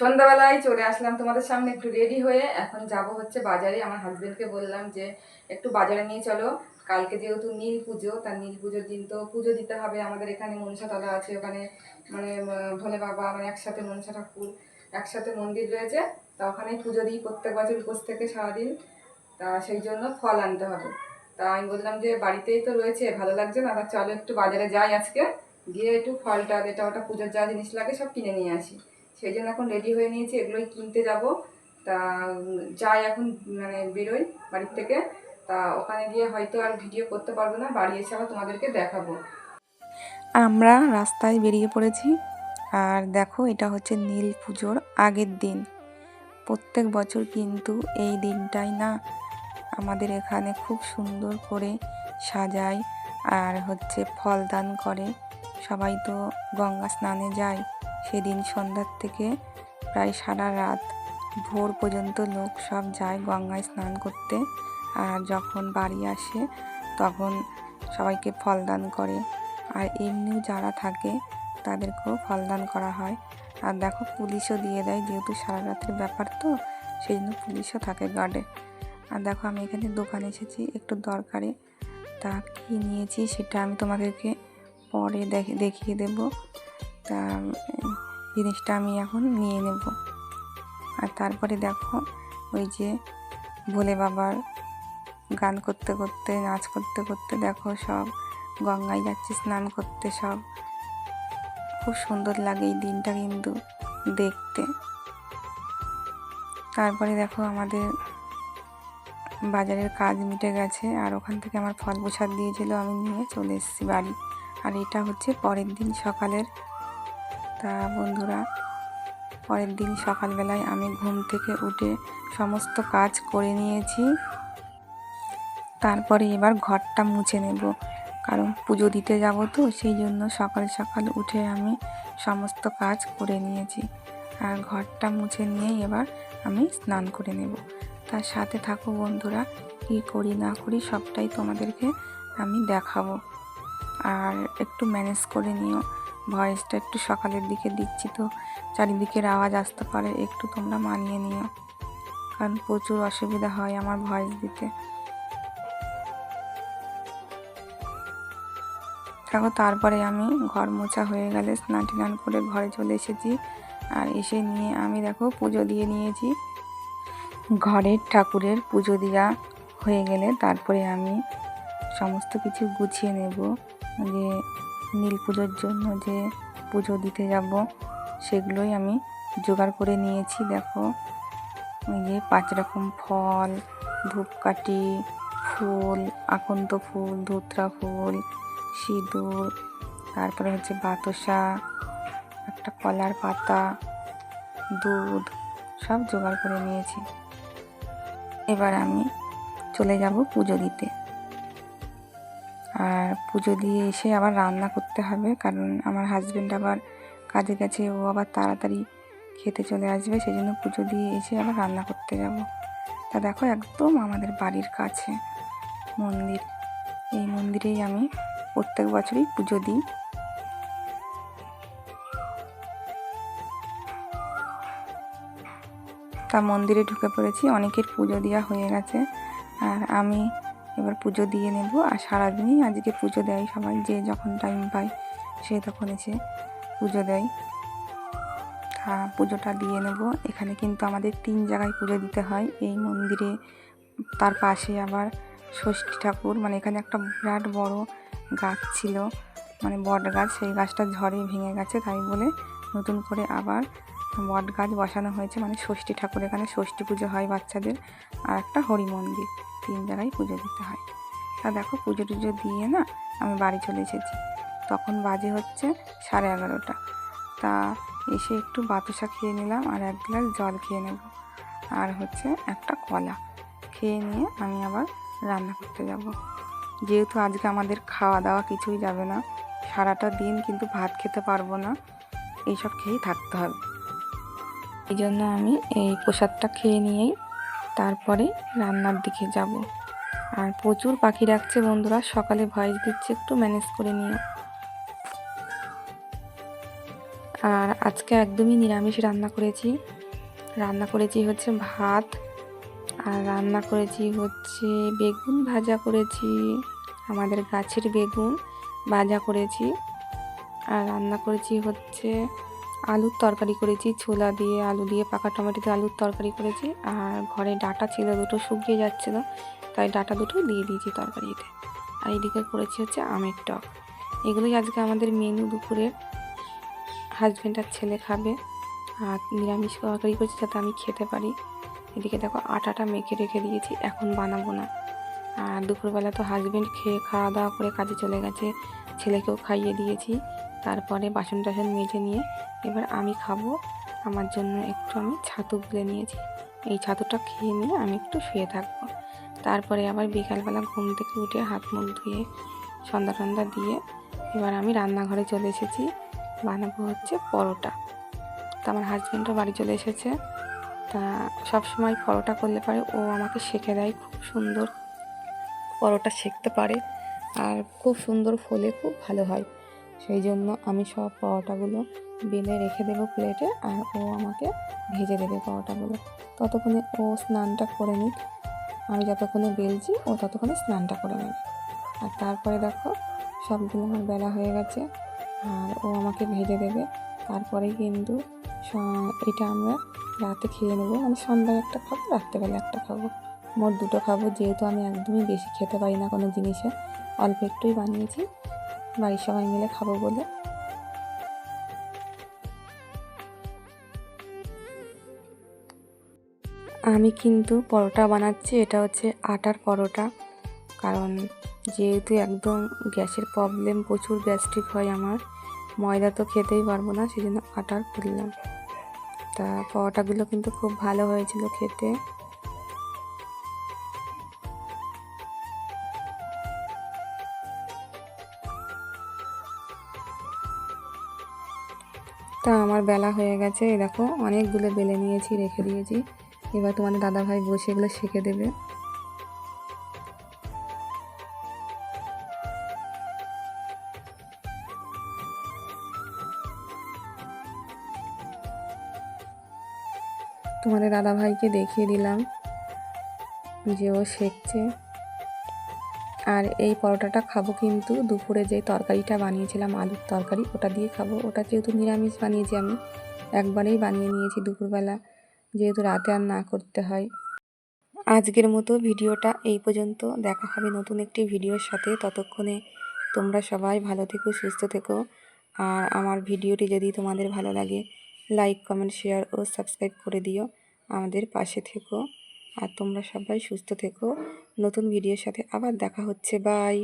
সন্ধ্যাবেলায় চলে আসলাম তোমাদের সামনে একটু রেডি হয়ে। এখন যাব হচ্ছে বাজারে। আমার হাজবেন্ডকে বললাম যে, একটু বাজারে নিয়ে চলো। কালকে যেহেতু নীল পুজো তার নীল পুজোর দিন তো পুজো দিতে হবে। আমাদের এখানে মনসাতলা আছে, ওখানে মানে ভোলে বাবা মানে একসাথে মনসা ঠাকুর, একসাথে মন্দির রয়েছে। তা ওখানেই পুজো দিই প্রত্যেক বছর উপোস থেকে সারাদিন। তা সেই জন্য ফল আনতে হবে। তা আমি বললাম যে, বাড়িতেই তো রয়েছে, ভালো লাগছে না? চলো একটু বাজারে যাই আজকে। গিয়ে একটু ফলটা, যেটা ওটা পুজোর যা জিনিস লাগে সব কিনে নিয়ে আসি। সেই জন্য এখন রেডি হয়ে নিয়েছি, এগুলোই কিনতে যাব। তা যাই এখন মানে বেরোই বাড়ির থেকে। তা ওখানে গিয়ে হয়তো আর ভিডিও করতে পারব না, বাড়ি এসে আবার তোমাদেরকে দেখাবো। আমরা রাস্তায় বেরিয়ে পড়েছি। আর দেখো, এটা হচ্ছে নীল পুজোর আগের দিন। প্রত্যেক বছর কিন্তু এই দিনটাই না, আমাদের এখানে খুব সুন্দর করে সাজায়। আর হচ্ছে ফল দান করে। সবাই তো গঙ্গা স্নানে যায়। সেদিন সন্ধ্যার থেকে প্রায় সারা রাত ভোর পর্যন্ত লোক সব যায় গঙ্গায় স্নান করতে। আর যখন বাড়ি আসে, তখন সবাইকে ফল দান করে। আর এমনিও যারা থাকে, তাদেরকেও ফলদান করা হয়। আর দেখো, পুলিশও দিয়ে দেয়, যেহেতু সারা রাতের ব্যাপার তো সেই জন্য পুলিশও থাকে গার্ডে আর দেখো, আমি এখানে দোকানে এসেছি, একটু দরকারে। তা কী নিয়েছি, সেটা আমি তোমাদেরকে পরে দেখে, দেখিয়ে দেব। তা জিনিসটা আমি এখন নিয়ে নেব। আর তারপরে দেখো, ওই যে ভোলে বাবার গান করতে করতে, নাচ করতে করতে দেখো সব, গঙ্গায় যাচ্ছে, স্নান করতে সব। খুব সুন্দর লাগে এই দিনটা কিন্তু দেখতে। তারপরে দেখো আমাদের বাজারের কাজ মিটে গেছে, আর ওখান থেকে আমার ফল প্রসাদ দিয়েছিল, আমি নিয়ে চলে এসেছি বাড়ি। আর এটা হচ্ছে পরের দিন সকালের তা বন্ধুরা, পরের দিন সকালবেলায় আমি ঘুম থেকে উঠে সমস্ত কাজ করে নিয়েছি। তারপরে এবার ঘরটা মুছে নেব। কারণ পুজো দিতে যাব তো, সেই জন্য সকাল সকাল উঠে আমি সমস্ত কাজ করে নিয়েছি। আর ঘরটা মুছে নিয়েই এবার আমি স্নান করে নেব। তার সাথে থাকো বন্ধুরা, কী করি না করি সবটাই তোমাদেরকে আমি দেখাবো। আর একটু ম্যানেজ করে নিও। ভয়েসটা একটু সকালের দিকে দিচ্ছি তো, চারিদিকের আওয়াজ আসতে পারে, একটু তোমরা মানিয়ে নিও। কারণ প্রচুর অসুবিধা হয় আমার ভয়েস দিতে। দেখো, তারপরে আমি ঘর মোছা হয়ে গেলে স্নান টান করে ঘরে চলে এসেছি। আর এসে নিয়ে আমি দেখো পুজো দিয়ে নিয়েছি। ঘরের ঠাকুরের পুজো দেওয়া হয়ে গেলে তারপরে আমি সমস্ত কিছু গুছিয়ে নেব। যে নীল পুজোর জন্য যে পুজো দিতে যাব, সেগুলোই আমি জোগাড় করে নিয়েছি। দেখো ওই যে পাঁচ রকম ফল, ধূপকাঠি, ফুল আকন্ত ফুল, ধুতরা ফুল, সিঁদুর, তারপরে হচ্ছে বাতাসা, একটা কলার পাতা, দুধ, সব জোগাড় করে নিয়েছি। এবার আমি চলে যাব পুজো দিতে। আর পুজো দিয়ে এসে আবার রান্না করতে হবে, কারণ আমার হাজব্যান্ড আবার কাজে গেছে ও আবার তাড়াতাড়ি খেতে চলে আসবে সেই জন্য পুজো দিয়ে এসে আবার রান্না করতে যাব। তা দেখো একদম আমাদের বাড়ির কাছে মন্দির। এই মন্দিরেই আমি প্রত্যেক বছরই পুজো দিই। তা মন্দিরে ঢুকে পড়েছি, অনেকের পুজো দেওয়া হয়ে গেছে। আর আমি এবার পুজো দিয়ে নেব। আর সারাদিনই আজকে পুজো দেয় সবাই, যে যখন টাইম পায় সে তখন এসে পুজো দেয়। তা পুজোটা দিয়ে নেব। এখানে কিন্তু আমাদের তিন জায়গায় পুজো দিতে হয়। এই মন্দিরে তার পাশে আবার ষষ্ঠী ঠাকুর মানে এখানে একটা বিরাট বড় গাছ ছিল মানে বট গাছ, সেই গাছটা ঝড়ে ভেঙে গেছে, তাই বলে নতুন করে আবার বট গাছ বসানো হয়েছে। মানে ষষ্ঠী ঠাকুর, এখানে ষষ্ঠী পুজো হয় বাচ্চাদের। আর একটা হরি মন্দির। তিন জায়গায় পুজো দিতে হয়। তা দেখো পুজো টুজো দিয়ে না আমি বাড়ি চলে এসেছি। তখন বাজে হচ্ছে সাড়ে এগারোটা। তা এসে একটু বাতাসা খেয়ে নিলাম আর এক গ্লাস জল খেয়ে নেব। আর হচ্ছে একটা কলা খেয়ে নিয়ে আমি আবার রান্না করতে যাব। যেহেতু আজকে আমাদের খাওয়া দাওয়া কিছুই যাবে না, সারাটা দিন কিন্তু ভাত খেতে পারব না, এইসব খেয়েই থাকতে হবে। এই জন্য আমি এই প্রসাদটা খেয়ে নিয়েই তারপরে রান্নার দিকে যাব। আর প্রচুর পাখি ডাকছে বন্ধুরা, সকালে ভয়েস দিচ্ছে, একটু ম্যানেজ করে নিও। আর আজকে একদমই নিরামিষ রান্না করেছি। রান্না করেছি হচ্ছে ভাত, আর রান্না করেছি হচ্ছে বেগুন ভাজা করেছি, আমাদের গাছের বেগুন ভাজা করেছি। আর রান্না করেছি হচ্ছে আলুর তরকারি করেছি, ছোলা দিয়ে আলু দিয়ে, পাকা টমেটো দিয়ে আলুর তরকারি করেছি। আর ঘরে ডাটা ছিল, দুটো শুকিয়ে যাচ্ছিল, তাই ডাটা দুটো দিয়ে দিয়েছি তরকারিতে। আর এদিকে করেছি হচ্ছে আমের টক। এগুলোই আজকে আমাদের মেনু দুপুরের হাজব্যান্ড আর ছেলে খাবে, আর নিরামিষ তরকারি করেছি যাতে আমি খেতে পারি। এদিকে দেখো আটাটা মেখে রেখে দিয়েছি, এখন বানাবো না। আর দুপুরবেলা তো হাজব্যান্ড খেয়ে খাওয়া দাওয়া করে কাজে চলে গেছে, ছেলেকেও খাইয়ে দিয়েছি। তারপরে বাসন টাসন মেজে নিয়ে এবার আমি খাব। আমার জন্য একটু আমি ছাতু গুলে নিয়েছি। এই ছাতুটা খেয়ে নিয়ে আমি একটু শুয়ে থাকব। তারপরে আবার বিকালবেলা ঘুম থেকে উঠে হাত মুখ ধুয়ে সন্ধ্যা টন্ধা দিয়ে এবার আমি রান্নাঘরে চলে এসেছি। বানাবো হচ্ছে পরোটা। তা আমার হাজব্যান্ডও বাড়ি চলে এসেছে। তা সব সময় পরোটা করলে পারে, ও আমাকে শেখে দেয় খুব সুন্দর পরোটা শিখতে পারে। আর খুব সুন্দর ফলে খুব ভালো হয়। সেই জন্য আমি সব পরোটাগুলো বেলে রেখে দেবো প্লেটে আর ও আমাকে ভেজে দেবে পরোটাগুলো। ততক্ষণে ও স্নানটা করে নিক। আমি যতক্ষণে বেলছি, ও ততক্ষণে স্নানটা করে নেবে। আর তারপরে দেখো, সবগুলো আমার বেলা হয়ে গেছে আর ও আমাকে ভেজে দেবে। তারপরে কিন্তু এটা আমরা রাতে খেয়ে নেব। মানে সন্ধ্যায় একটা খাব, রাত্রেবেলা একটা খাব। মোট দুটো খাব, যেহেতু আমি একদমই বেশি খেতে পারি না কোনো জিনিসে। অল্প একটুই বানিয়েছি। বাড়ির সবাই মিলে খাব বলে। আমি কিন্তু পরোটা বানাচ্ছি, এটা হচ্ছে আটার পরোটা। কারণ যেহেতু একদম গ্যাসের প্রবলেম প্রচুর গ্যাস্ট্রিক হয় আমার। ময়দা তো খেতেই পারব না সেই জন্য আটার করলাম। তা পরোটাগুলো কিন্তু খুব ভালো হয়েছিল খেতে। তা আমার বেলা হয়ে গেছে, এই দেখো অনেকগুলো বেলে নিয়েছি, রেখে দিয়েছি। এবার তোমাদের দাদাভাই বসে এগুলো শিখে দেবে। তোমাদের দাদাভাইকে দেখিয়ে দিলাম যে ও শেখছে আর এই পরোটাটা খাব কিন্তু দুপুরে যে তরকারিটা বানিয়েছিলাম, আলুর তরকারি, ওটা দিয়ে খাব। ওটা যেহেতু নিরামিষ বানিয়েছি আমি, একবারেই বানিয়ে নিয়েছি দুপুরবেলা। যেহেতু রাতে আর না করতে হয়। আজকের মতো ভিডিওটা এই পর্যন্ত। দেখা হবে নতুন একটি ভিডিওর সাথে। ততক্ষণে তোমরা সবাই ভালো থেকো, সুস্থ থেকো। আর আমার ভিডিওটি যদি তোমাদের ভালো লাগে, লাইক, কমেন্ট, শেয়ার ও সাবস্ক্রাইব করে দিও। আমাদের পাশে থেকো। আর তোমরা সবাই সুস্থ থেকো। নতুন ভিডিওর সাথে আবার দেখা হচ্ছে। বাই